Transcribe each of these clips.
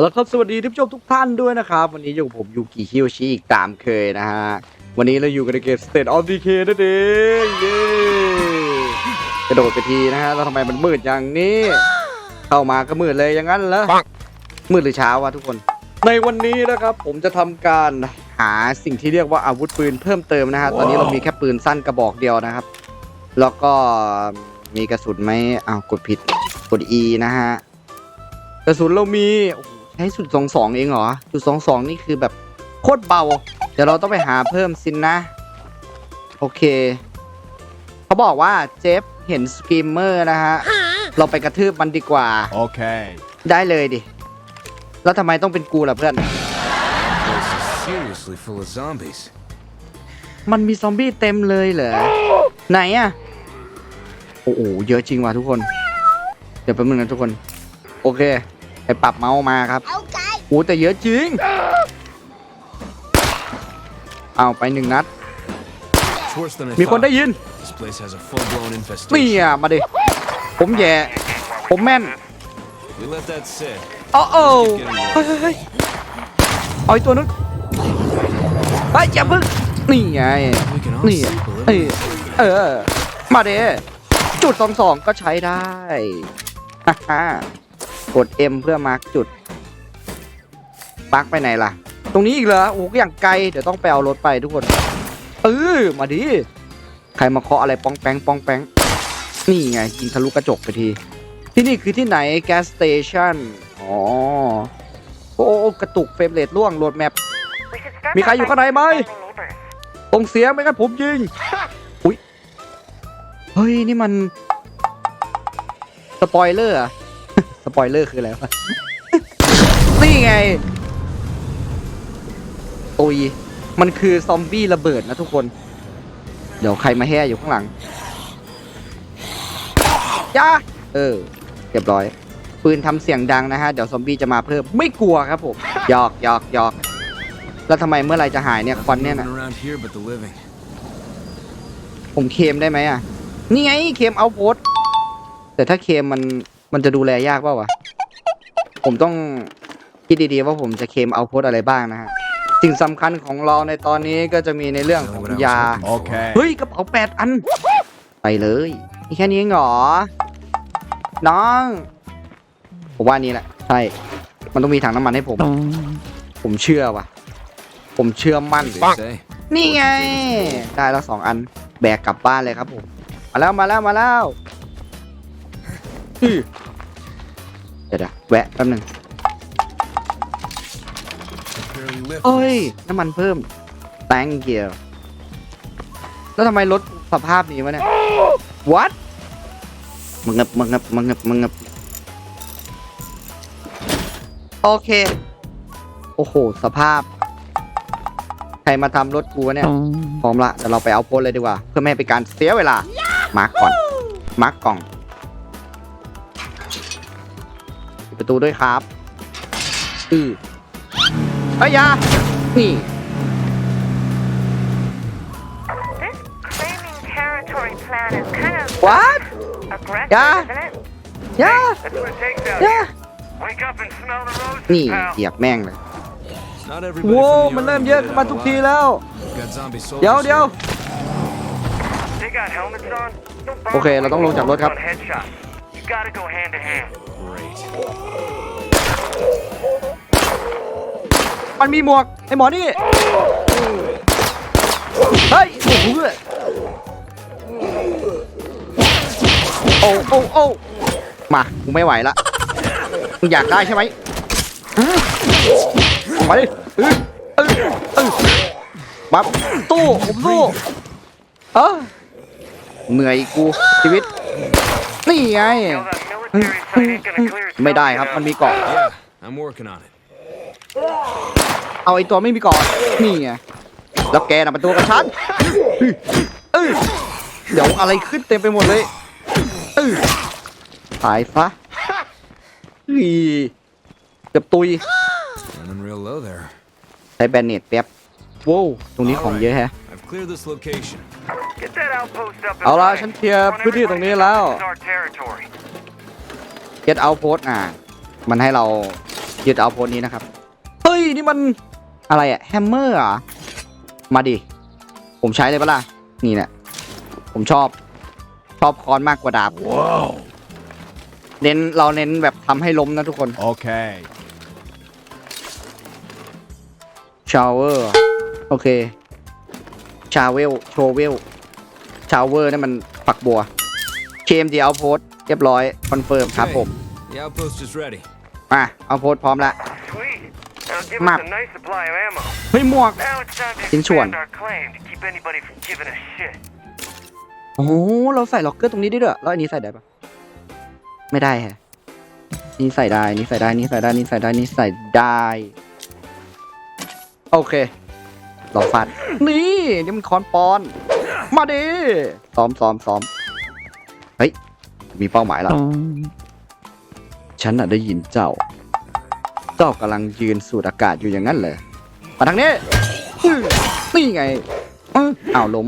แล้วครับสวัสดีท่านผู้ชมทุกท่านด้วยนะครับ วันนี้อยู่กับผมยูกิฮิโยชิอีกตามเคยนะฮะ วันนี้เราอยู่กันในเกม State of Decay นั่นเองเย้กระโดดไปทีนะฮะแล้วทำไมมันมืดอย่างนี้ เข้ามาก็มืดเลยอย่างนั้นเหรอมืดหรือเช้าวะทุกคน ในวันนี้นะครับผมจะทำการหาสิ่งที่เรียกว่าอาวุธปืนเพิ่มเติมนะฮะ ตอนนี้เรามีแค่ปืนสั้นกระบอกเดียวนะครับ แล้วก็มีกระสุนไหมอ้าวกดผิดกด E นะฮะกระสุนเรามีโอ้โหใช้สุดสองสองเองเหรอ จุดสองสองนี่คือแบบโคตรเบา เดี๋ยวเราต้องไปหาเพิ่มสินนะ โอเค เขาบอกว่าเจฟเห็นสกรีมเมอร์นะฮะ เราไปกระทืบมันดีกว่า Okay. ได้เลยดิ แล้วทำไมต้องเป็นกูล่ะเพื่อน place is seriously full of zombies. มันมีซอมบี้เต็มเลยเหรอ ไหนอะโอ้โห เยอะจริงว่ะทุกคน เดี๋ยวแป๊บนึงนะทุกคน โอเคไปปรับเมาส์มาครับ Okay. โอ้แต่เยอะจริง เอาไปหนึ่งนัด It's worse than I มีคน thought. ได้ยิน This place has a full-blown นี่ infestation. อะมาดิ ผมแย่ ผมแม่น We let that sit. โอ้โอ้เฮ้ยเฮ้ยเฮ้ยเอาไอ้ตัวนู้นไปอย่าเพิ่งนี่ไง We can all นี่ sleep a เอ้ย little. เออ มาเด้จุดสองสองก็ใช้ได้ฮ่าฮ่า กด M เพื่อมาร์กจุดมาร์กไปไหนล่ะ ตรงนี้อีกเหรอโอ้โหอย่างไกล เดี๋ยวต้องไปเอารถไปทุกคนเออมาดิ ใครมาเคาะอะไรปองแปงปองแปงนี่ไงยิงทะลุกระจกไปที ที่นี่คือที่ไหนแก๊สสเตชันอ๋อโอ้โอ้กระตุกเฟรมเรทล่วงโหลดแมปมีใครอยู่ข้างในไหมตรงเสียงไม่งั้นผมยิง อุ้ย เฮ้ย นี่มัน สปอยเลอร์อะส ปอยเลอร์คืออะไรวะ นี่ไงตุยมันคือซอมบี้ระเบิดนะทุกคน เดี๋ยวใครมาแห่อยู่ข้างหลังจ้าเออเรียบร้อย ปืนทำเสียงดังนะฮะ เดี๋ยวซอมบี้จะมาเพิ่ม ไม่กลัวครับผมหยอกหยอกหยอกแล้วทำไมเมื่อไหรจะหายเนี่ยควันเนี่ย Nothing นะ around here but the living. ผมเคลมได้ไหมอะ นี่ไงเคลมเอาโพสแต่ถ้าเคลมมัน มันจะดูแลยากเปล่าวะ ผมต้องคิดดีๆว่าผมจะเคลมเอาโพสอะไรบ้างนะฮะ สิ่งสำคัญของเราในตอนนี้ก็จะมีในเรื่องของยา Okay. เฮ้ยกระเป๋าแปดอัน ไปเลยนี่แค่นี้เองเหรอ น้อง ผมว่านี่แหละ ใช่ มันต้องมีถังน้ำมันให้ผม ผมเชื่อว่ะ ผมเชื่อมั่น They say. นี่ไง ได้แล้วสองอัน แบกกลับบ้านเลยครับผม มาแล้วมาแล้วมาแล้ว อื้อเดี๋ยวเดี๋ยวแวะแป๊บหนึง Barely lift เอ้ย this. น้ำมันเพิ่ม thank you แล้วทำไมรถสภาพนี้วะเนี่ย what มึงงับมึงงับมึงงับมึงงับโอเค โอ้โห สภาพ ใครมาทำรถกูวะเนี่ย พร้อมละเดี๋ยวเราไปเอาโพสเลยดีกว่า เพื่อไม่ให้เป็นการเสียเวลา มาร์กก่อน มาร์กกล่อง ปิดประตูด้วยครับอือเอ้ยอยานี่ This claiming territory plan is kind of what aggressive, Yeah. isn't it? อยา That's what it takes out อยา here. Wake up and smell the roses, นี่ pal. เหยียบแม่งเลย Not everybody โว้ from the มันเริ่ม army เยอะ made ขึ้ it นมา out ทุกที alive. แล้ว We've got zombie soldiers เดี๋ยวเดี๋ยว here. They got helmets on. Don't โอเค เราต้องลงจากรถครับ great. มันมีหมวกไอหมอนี่ เฮ้ย โอ้โหโอ้โอ้โอ้มากูไม่ไหวละมึงอยากได้ใช่ไหมอะมาดิเออเออเออมาตู้ผมสู้เออ เหนื่อยกูชีวิต นี่ไง You know that military site ain't gonna clear itself ไม่ได้ครับมันมีเกาะ Yeah, I'm working on it. เอาไอ้ตัวไม่มีเกาะนี่ไงแล้วแกน่ะเป็นตัวกับฉันเออเดี๋ยวอะไรขึ้นเต็มไปหมดเลยเออตายซะอีเกือบตุย Running real low there. ใช้แบนเนตแป๊บ โว้วตรงนี้ของเยอะแฮะ I've cleared this location. Get that outpost up and เอาละ running. ฉันเคลียร์ Want พื้นที่ตรง everybody นี้ to แล้ว know this is our territory. get out post อะ มันให้เรายึดเอาโพสต์นี้นะครับ เฮ้ย นี่มันอะไรอะแฮมเมอร์อะ มาดิ ผมใช้เลยปะล่ะ นี่เนี่ยผมชอบ ชอบคอนมากกว่าดาบ Whoa. เน้นเราเน้นแบบทำให้ล้มนะทุกคน Okay. ชาวเวอร์ โอเค ชาเวล โชเวล ชาวเวอร์นั่นมันฝักบัวเคมดีเอาโพสเรียบร้อย คอนเฟิร์มครับผม The outpost is ready. มาเอาโพสพร้อมละ Sweet. That'll give Map. us a nice supply of ammo. เฮ้ยหมวก Now it's time to Chính chuẩn. expand our claim to keep anybody from giving us shit. โอ้โหเราใส่ล็อกเกอร์ตรงนี้ได้ด้วยแล้วอันนี้ใส่ได้ปะไม่ได้ฮะนี่ใส่ได้นี่ใส่ได้นี่ใส่ได้นี่ใส่ได้นี่ใส่ได้ โอเค ลองฟันนี่นี่มันคอนปอน มาดิซ้อมซ้อมซ้อมเฮ้ยมีเป้าหมายแล้ว ฉันน่ะได้ยินเจ้า เจ้ากำลังยืนสูดอากาศอยู่อย่างนั้นเลยมาทางนี้อื้อนี่ไงอื้ออ้าวล้ม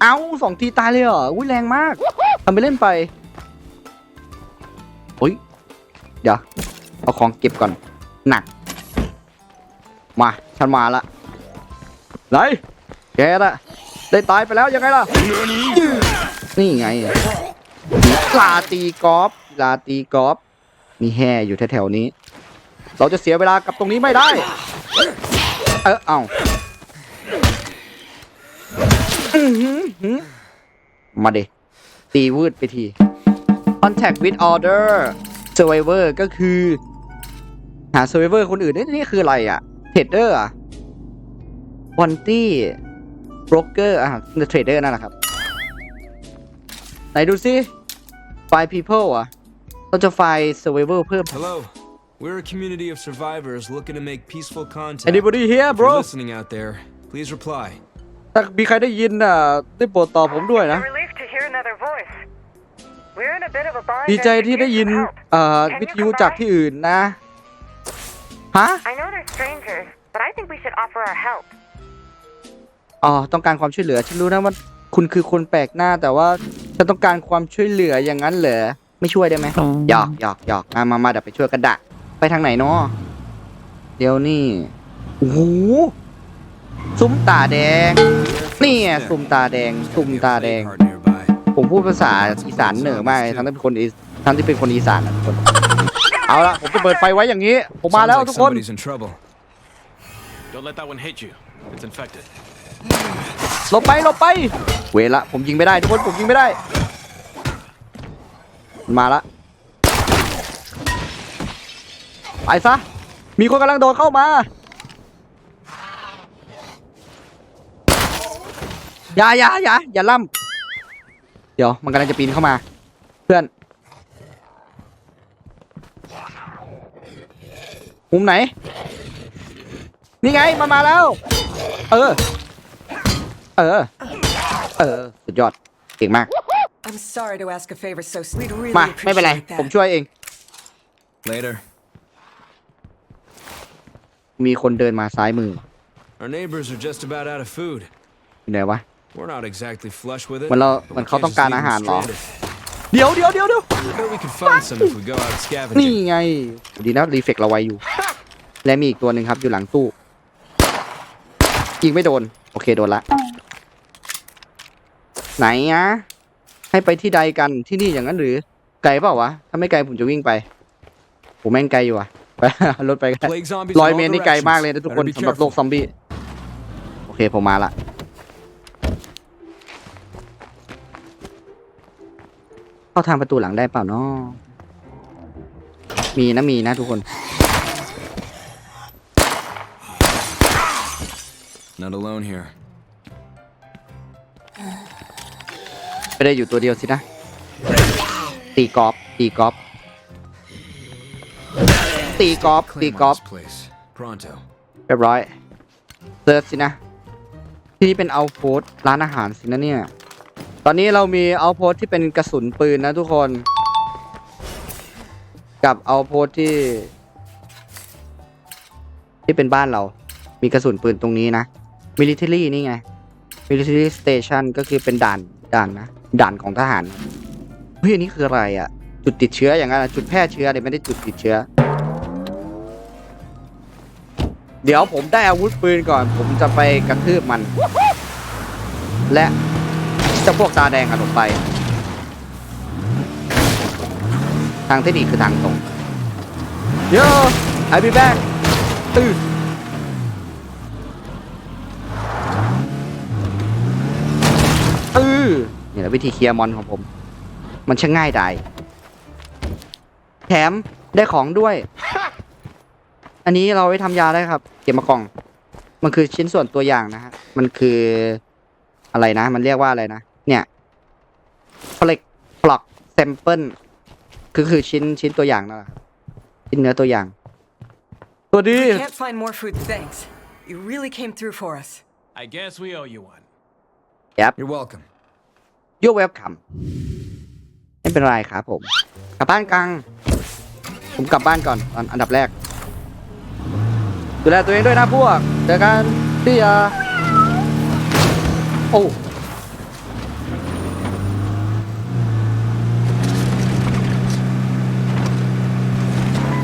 เอาสองทีตายเลยเหรออุ้ยแรงมากทำไปเล่นไปอุ้ยเดี๋ยวเอาของเก็บก่อน หนัก มา ฉันมาละ ไหนแกละได้ตายไปแล้วยังไงล่ะ นี่ไงลาตีกอล์ฟลาตีกอล์ฟมีแห่อยู่แถวๆนี้ เราจะเสียเวลากับตรงนี้ไม่ได้ เออเอามาเดตีวืดไปที contact with order survivor ก็คือ หา survivor คนอื่นเอ้ยนี่คืออะไรอะ่ะ trader อะ bounty broker อะ trader นั่นแหละครับ ไหนดูซิ find people อะเราจะ find survivor เพิ่ม Hello. We're a community of survivors looking to make peaceful contact. anybody here If bro you're listening out there, please reply. ถ้ามีใครได้ยินอะได้โปรดตอบผมด้วยนะ A relief to hear another voice. We're in a bit of a bind. ดีใจ and we ที่ได้ need ยิน some help. เอ่อ Can วิท you ยุ come จาก by? ที่อื่นนะฮะ I know they're strangers, but I think we should offer our help. อ๋อต้องการความช่วยเหลือ ฉันรู้นะว่าคุณคือคนแปลกหน้า แต่ว่าฉันต้องการความช่วยเหลืออย่างนั้นเหรอไม่ช่วยได้ไหมหยอกหยอกหยอกมามามาเดี๋ยวไปช่วยกันดะไปทางไหนเนาะเดี๋ยวนี่โอ้โหซุ้มตาแดงนี่ไงซุ้มตาแดงซุ้มตาแดง Heart nearby. ผมพูดภาษาอีสานเหนือมากเลยทั้งที่เป็นคนอีทั้งที่เป็นคนอีสานนะทุกคนเอาละผมจะเปิดไฟไว้อย่างนี้ ผมมา Sounds แล้ว like ทุกคน somebody's in trouble. Don't let that one hit you. It's infected. หลบไปหลบไป เวละผมยิงไม่ได้ทุกคนผมยิงไม่ได้มาละไปซะ มีคนกำลังโดดเข้ามา อย่าอย่าอย่าอย่าล่ำเดี๋ยวมันกำลังจะปีนเข้ามา เพื่อน มุมไหน นี่ไง มันมาแล้ว เออ เออ เออ สุดยอด เก่งมาก I'm sorry to ask a favor so sweet. Really มา ไม่เป็นไร appreciate ผม that. ช่วยเอง Later. มีคนเดินมาซ้ายมือ Our neighbors are just about out of food. อยู่ไหนวะ We're not exactly flush with it. มันเรา but we มันเขา can't ต้อง just การ leave อา them หารเหรอ stranded. เดี๋ยวเดี๋ยวเดี๋ยวเดี๋ยว Bet we can find some if we go out นี่ scavenging. ไง ดีนะรีเฟกเราไวอยู่ และมีอีกตัวหนึ่งครับอยู่หลังตู้ยิงไม่โดน โอเคโดนละ ไหนอะให้ไปที่ใดกันที่นี่อย่างนั้นหรือไกลเปล่าวะ ถ้าไม่ไกลผมจะวิ่งไป ผมแม่งไกลอยู่อะไปรถไปกัน Plague zombies ร้อย in เม all ตรนี่ไกลมากเลยนะ directions. ทุกคน Better be สำหรับโลก careful. ซอมบี้ โอเคผมมาละเข้าทางประตูหลังได้เปล่าเนาะมีนะมีนะทุกคน Not alone here. ไม่ได้อยู่ตัวเดียวสินะ ตีกอล์ฟตีกอล์ฟตีกอล์ฟตี Claim กอ on ล์ฟ this place. Pronto. เรียบร้อยเซิร์ชสินะ ที่นี่เป็นเอาโพสร้านอาหารสินะเนี่ย ตอนนี้เรามีเอาโพสที่เป็นกระสุนปืนนะทุกคน กับเอาโพสที่ ที่เป็นบ้านเรา มีกระสุนปืนตรงนี้นะ military นี่ไง military station ก็คือเป็นด่านด่านนะ ด่านของทหารเฮ้ยอันนี้คืออะไรอะ่ะ จุดติดเชื้ออย่างนั้นอะจุดแพร่เชื้อเดี๋ยไม่ได้จุดติดเชื้อ เดี๋ยวผมได้อาวุธปืนก่อน ผมจะไปกระทืบมัน และจะพวกตาแดงกันออกไป ทางเทคนิคคือทางตรง โย่ไอพีแบ็กตื้อตื้อนี่ แหละวิธีเคลียร์มอนของผม มันช่างง่ายดายแถมได้ของด้วย อันนี้เราไว้ทำยาได้ครับ เก็บมากล่อง มันคือชิ้นส่วนตัวอย่างนะฮะ มันคืออะไรนะ มันเรียกว่าอะไรนะ เนี่ยพล็กพล็อกแซมเปิลคือคือชิ้นชิ้นตัวอย่างนั่นแหละครับชิ้นเนื้อตัวอย่าง ตัวดี Can't find more food, thanks. You really came through for us. I guess we owe you one. You're welcome. โยเวลคัมไม่เป็นไรครับผมกลับบ้านกลางผมกลับบ้านก่อนตอนอันดับแรก ดูแลตัวเองด้วยนะพวกเจอกันที่ยาโอ้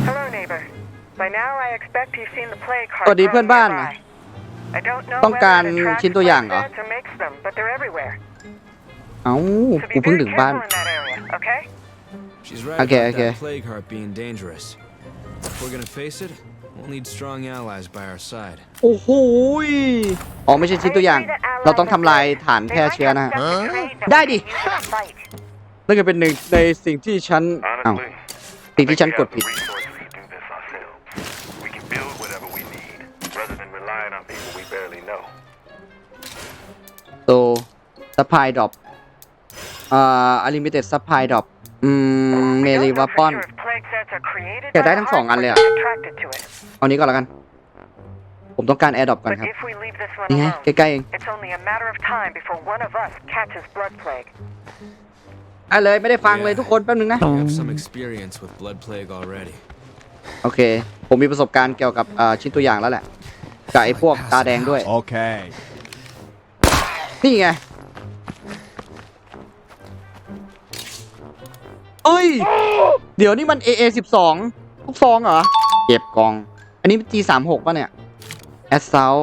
Hello, neighbor. By now, I expect you've seen the plague สวัส heart ดีเพื่อนบ้าน nearby. I don't know ต้องการ whether it attracts ชิ้นตัวอย่างเหรอ เอ้า So กู be เพิ่ง very ถึงบ้าน careful in that area, okay? She's right Okay, about okay. that plague heart being dangerous. If we're gonna face it, we'll need strong allies by our side. โอ้โหยอ๋อไม่ใช่ชิ้นตัวอย่าง เราต้องทำลายฐานแพร่เชื้อนะฮะ ได้ดิ นั่นก็เป็นหนึ่งในสิ่งที่ฉันอ้าว Honestly, สิ่ง I ที่ think ฉัน we ก have ด the ผิด resources to do this ourselves. We can build whatever we need, rather than relying on people we barely know. โตสปายดรอป อ่าอลิมิเต็ดสปายดรอปอืมเมลีวาปอนอยากได้ทั้งสองอันเลยอะเอานี้ก่อนแล้วกัน ผมต้องการแอร์ดรอปก่อน But ครับ if we leave this one นี่ไง alone, ใกล้ๆเอง it's only a matter of time before one of us catches blood plague. อะเลยไม่ได้ฟังเลยทุกคนแป๊บนึงนะ We have some experience with blood plague already. โอเค ผมมีประสบการณ์เกี่ยวกับอ่าชิ้นตัวอย่างแล้วแหละกับไอ้พวกตาแดงด้วย Okay. นี่ไง เอ้ย เดี๋ยวนี่มัน AA 12ทุกซองเหรอ เก็บกอง อันนี้ G36 ป่ะเนี่ย Assault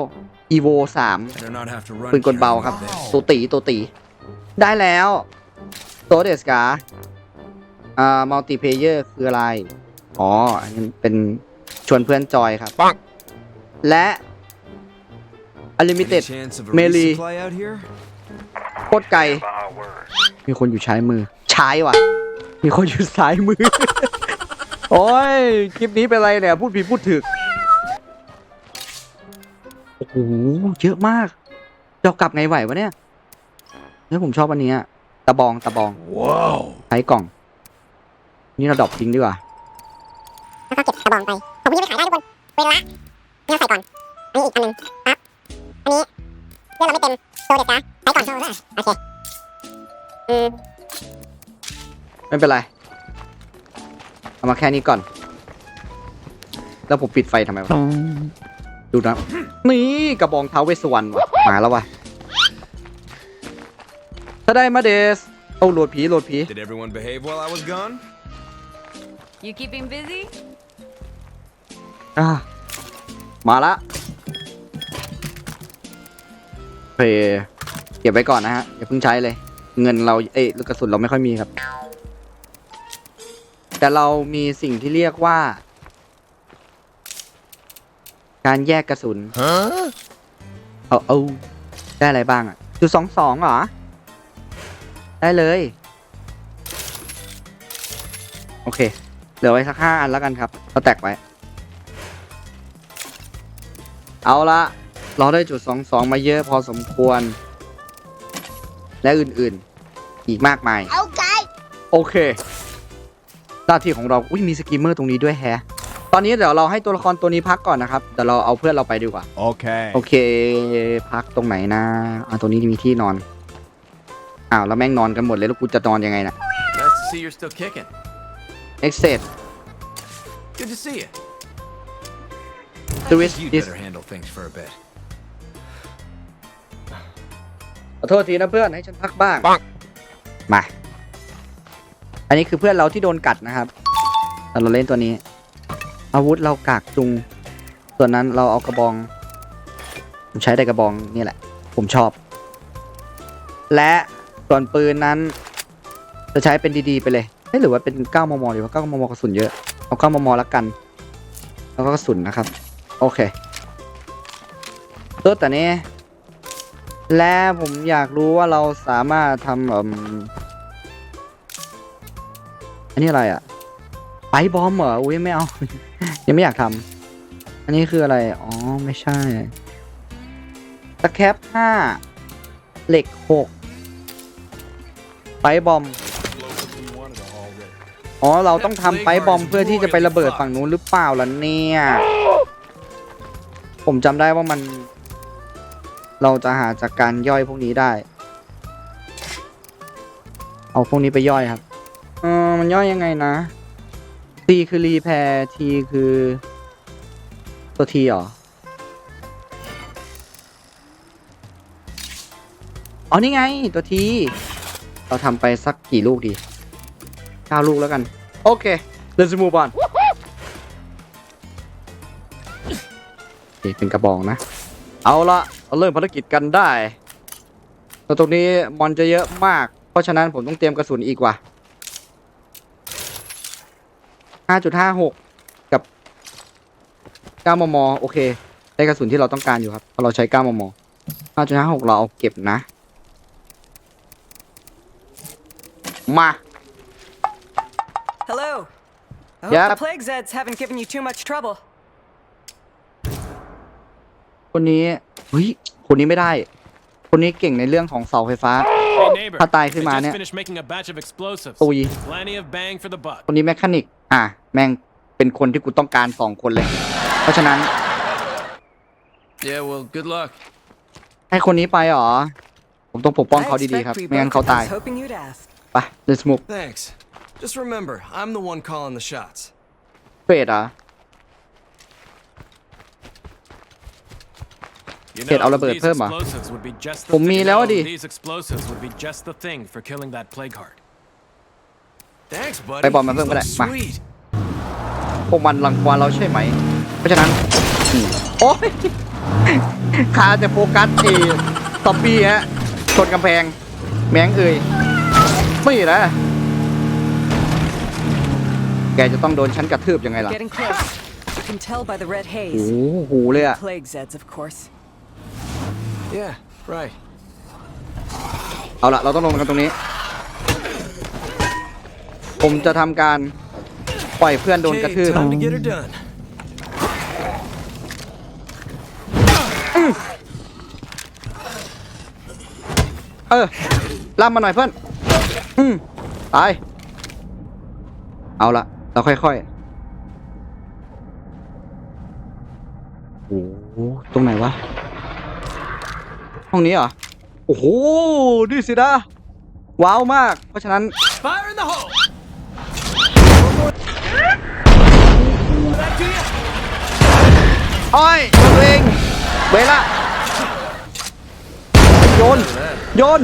Evo 3 Better not have to run ปืนกลเบาครับ carrying this. ตัวตีตัวตี ได้แล้วโตเดสกาอ่ามัลติเพเยอร์คืออะไร อ๋อ อันนี้เป็นชวนเพื่อนจอยครับและ Unlimited Any chance of a melee resupply out here? โคตรไกล By our word. มีคนอยู่ซ้ายมือช้ายว่ะ มีคนอยู่ซ้ายมือ โอ้ย คลิปนี้เป็นไรเนี่ย พูดผิดพูดถึก โอ้โห เยอะมาก เรากลับไงไหววะเนี่ยเนี่ยผมชอบอันเนี้ยตะบองตะบอง Whoa. ใช้กล่อง นี่เราดรอปทิ้งดีกว่า แล้วก็เก็บกระบองไป ผมยังไม่ขายได้ทุกคนเวลานี่เราใส่ก่อน อันนี้อีกอันหนึงปั๊บ อันนี้เรื่องเราไม่เต็ม โซเด็ดนะใส่ก่อนโอเค อืม ไม่เป็นไร เอามาแค่นี้ก่อน แล้วผมปิดไฟทำไมวะ ดูนะ นี่กระบองเท้าเวสสวรรณว่ะมาแล้วว่ะถ้าได้มาเดสเอาโหลดผีโหลดผี Did everyone behave while I was gone? You keeping busy? อะมาละโอเคเก็บไว้ก่อนนะฮะอย่าเพิ่งใช้เลย เงินเราเอ้ยลูกกระสุนเราไม่ค่อยมีครับ แต่เรามีสิ่งที่เรียกว่า การแยกกระสุน Huh? เอาเอาได้อะไรบ้างอะจุดสองสองเหรอ ได้เลย โอเค เหลือไว้สักห้าอันแล้วกันครับเราแตกไว้ เอาละเราได้จุดสองสองมาเยอะพอสมควร และอื่นๆ อีกมากมายโอเคโอเค หน้าที่ของเรา อุ้ยมีสกิมเมอร์ตรงนี้ด้วยแฮะ ตอนนี้เดี๋ยวเราให้ตัวละครตัวนี้พักก่อนนะครับ เดี๋ยวเราเอาเพื่อนเราไปดีกว่า Okay. โอเค พักตรงไหนนะ อ่าตรงนี้มีที่นอน อ้าวแล้วแม่งนอนกันหมดเลยแล้วกูจะนอนยังไงนะ Nice to see you're still kicking. exit Good to see you. There is You'd this better handle things for a bit. ขอโทษทีนะเพื่อนให้ฉันพักบ้างมา อันนี้คือเพื่อนเราที่โดนกัดนะครับแต่เราเล่นตัวนี้ อาวุธเรากากจุง ส่วนนั้นเราเอากระบอง ผมใช้แต่กระบองนี่แหละ ผมชอบ และส่วนปืนนั้น จะใช้เป็นดีๆไปเลยหรือว่าเป็น9มมดีว่า9มมกระสุนเยอะเอา9มมละกัน แล้วก็กระสุนนะครับ โอเคตัวแต่นี้และผมอยากรู้ว่าเราสามารถทำ นนี้อะไรอะไปบอมเหรออุ้ยไม่เอา ยังไม่อยากทำอันนี้คืออะไร อ๋อ ไม่ใช่สแคปห้าเหล็กหกไปบอม อ๋อ เราต้องทำไปบอมเพื่อที่จะไประเบิดฝั่งนู้นหรือเปล่าล่ะเนี่ย ผมจำได้ว่ามัน เราจะหาจากการย่อยพวกนี้ได้ เอาพวกนี้ไปย่อยครับ เออมันย่อยยังไงนะ T คือรีแพร์ T คือ ตัว T เหรอ อ๋อ นี่ไง ตัว T เราทำไปสักกี่ลูกดีเก้าลูกแล้วกัน โอเค let's move on โอเคเป็นกระบองนะ เอาละเราเริ่มภารกิจกันได้แล้วตรงนี้มอนจะเยอะมาก เพราะฉะนั้นผมต้องเตรียมกระสุนอีกว่ะ 5.56กับ9มมโอเค ได้กระสุนที่เราต้องการอยู่ครับเพราะเราใช้9มม5.56เราเอาเก็บนะ มา Hello. I hope Yep. the plague Zeds haven't given you too much trouble. คนนี้เฮ้ยคนนี้ไม่ได้ คนนี้เก่งในเรื่องของเสาไฟฟ้า Hey, neighbor. ถ้าตาย They ขึ้นมา just เนี่ย finished making a batch of explosives. ตุย Plenty of bang for the buck. คนนี้แมคานิก อะแม่งเป็นคนที่กูต้องการสองคนเลย เพราะฉะนั้น Yeah, well, good luck. ให้คนนี้ไปเหรอ ผมต้องปกป้อง I เขาดี expect ๆครับ we ไม่งั้น both เขาตาย was hoping you'd ask. ไป let's move Thanks. Just remember, I'm the one calling the shots. เฟดเหรอ You Kid, I'll know, have a these perma. explosives would be just the ผมมี you แล้ว know, อะดิ These explosives would be just the thing for killing that plague heart. Thanks, buddy. ไปบอมมาเพิ่ม These ก็ได้ look มา Sweet. พวกมันรังควานเราใช่ไหม เพราะฉะนั้นอืมโอ้ยขาจะโฟกัสเอซอมบี้ฮะชนกำแพง แมงเอ่ยไม่นะแกจะต้องโดนฉันกระทืบยังไงล่ะ Getting close. You can tell by the red โอ้ haze. โหเลยอะ Plague Zeds, of course. Yeah, right. เอาละเราต้องลงกันตรงนี้ ผมจะทำการปล่อยเพื่อนโดนกระทื Okay, บ time to get her done. เออล่ามมาหน่อยเพื่อน อืมตาย เอาละเราค่อยๆ โอ้โหตรงไหนวะ ห้องนี้เหรอ โอ้โห นี่สินะ ว้าวมาก เพราะฉะนั้น Fire in the hole! อ้อยตัวเองเวลาโยน โยน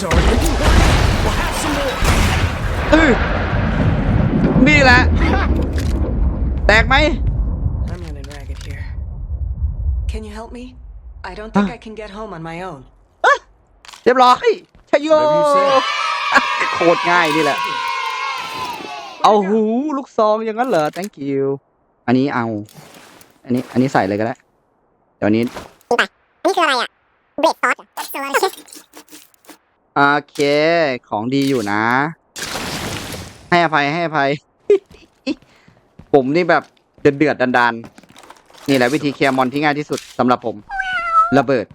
Sorry. We'll have some more. อือนี่แหละ แตกไหม I'm running ragged here. Can you help me? I don't think Huh. I can get home on my own. เรียบร้อยชโย Whatever you say. โคตรง่ายนี่แหละ เอาหูลูกซองอย่างนั้นเหรอ thank you อันนี้เอา อันนี้ อันนี้ใส่เลยก็ได้เดี๋ยวนี้นี่ไปอันนี้คืออะไรอะเบรดซอสเหรอสวัสดีโอเค ของดีอยู่นะ ให้อภัยให้อภัย ผมนี่แบบเดือดเดือดดันดันๆนี่แหละวิธีเคลียร์มอนที่ง่ายที่สุดสำหรับผม ระเบิด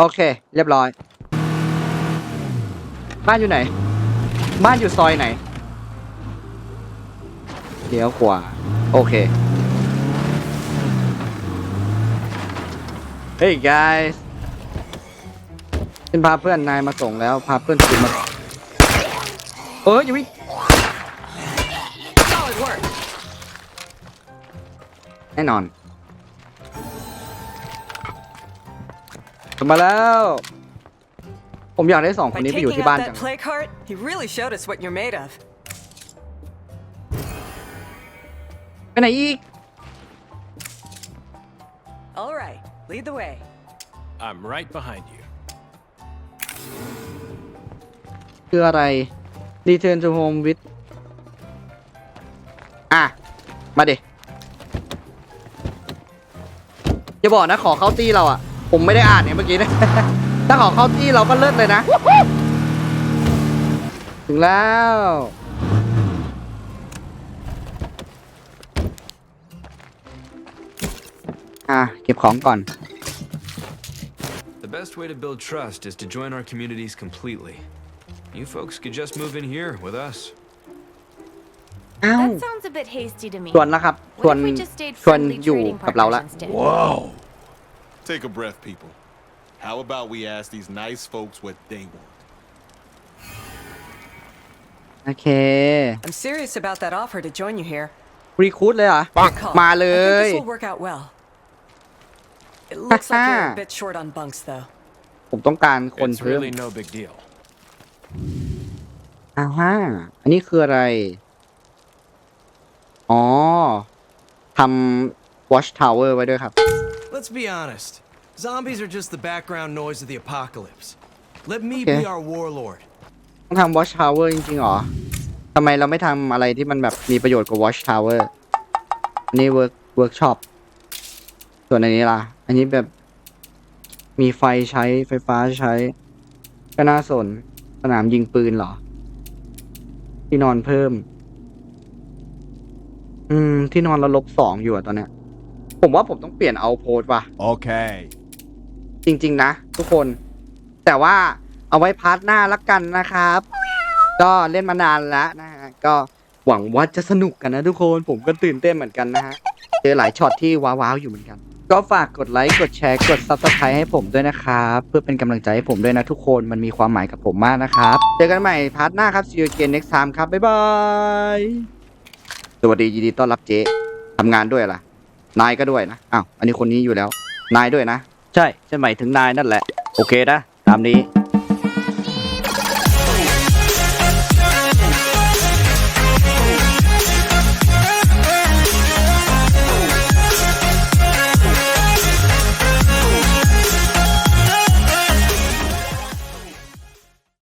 โอเค เรียบร้อย บ้านอยู่ไหน บ้านอยู่ซอยไหนเดี๋ยวขวาโอเคเฮ้ย guys ฉันพาเพื่อนนายมาส่งแล้ว พาเพื่อนคุณมาเอออย่าวิ่ง Solid work. แน่นอน มาแล้ว ผมอยากได้สองคน By นี้ไปอยู่ taking ที่บ้าน out จัง that plague heart, he really showed us what you're made of. ไปไหนอีก All right, lead the way. I'm right behind you. คืออะไร Return to home with อะ มาเด็อย่าบอกนะขอเข้าตี้เราอะ ผมไม่ได้อ่านเนี่ยเมื่อกี้นะถ้าขอเข้าตี้เราก็เลิศเลยนะ ถึงแล้ว อะ เก็บของก่อน The best way to build trust is to join our communities completely. You folks could just move in here with us. อ้าว That sounds a bit hasty to me. ชวนนะครับ ชวน What if we just stayed ชวน friendly อยู่ trading กับเราละ partners instead? Whoa! Take a breath, people. How about we ask these nice folks what they want? โอเค I'm serious about that offer to join you here. รีคูดเลยเหรอ Call. มาเล I think ย this will work out well. It looks like you're a bit short on bunks, though. ผมต้องการคน It's เพิ่ม really no big deal. อ้าวฮะอันนี้คืออะไร อ๋อ ทำ watch tower ไว้ด้วยครับ Let's be honest. Zombies are just the background noise of the apocalypse. Let me Okay. be our warlord. ต้องทำ watch tower จริงๆเหรอทำไมเราไม่ทำอะไรที่มันแบบมีประโยชน์กว่า watch tower อันนี้ work workshop ส่วนอันนี้ล่ะ อันนี้แบบ มีไฟใช้ไฟฟ้าใช้ ก็น่าสน สนามยิงปืนเหรอ ที่นอนเพิ่ม อืม ที่นอนเราลบสองอยู่อะตอนเนี้ย ผมว่าผมต้องเปลี่ยนเอาโพสว่ะ Okay. จริง ๆ นะ ทุกคน แต่ว่าเอาไว้พาร์ทหน้าละกันนะครับ ก็เล่นมานานแล้วนะฮะ ก็หวังว่าจะสนุกกันนะทุกคน ผมก็ตื่นเต้นเหมือนกันนะฮะ เจอหลายช็อตที่ว้าวๆอยู่เหมือนกัน ก็ฝากกดไลค์ กดแชร์ กด subscribe ให้ผมด้วยนะครับ เพื่อเป็นกำลังใจให้ผมด้วยนะทุกคน มันมีความหมายกับผมมากนะครับ เจอกันใหม่พาร์ทหน้าครับ see you again next time ครับ บ๊ายบาย สวัสดียินดีต้อนรับเจ๊ทำงานด้วยล่ะ นายก็ด้วยนะ อ้าว อันนี้คนนี้อยู่แล้ว นายด้วยนะ ใช่ฉันหมายถึงนายนั่นแหละ โอเคนะ ตามนี้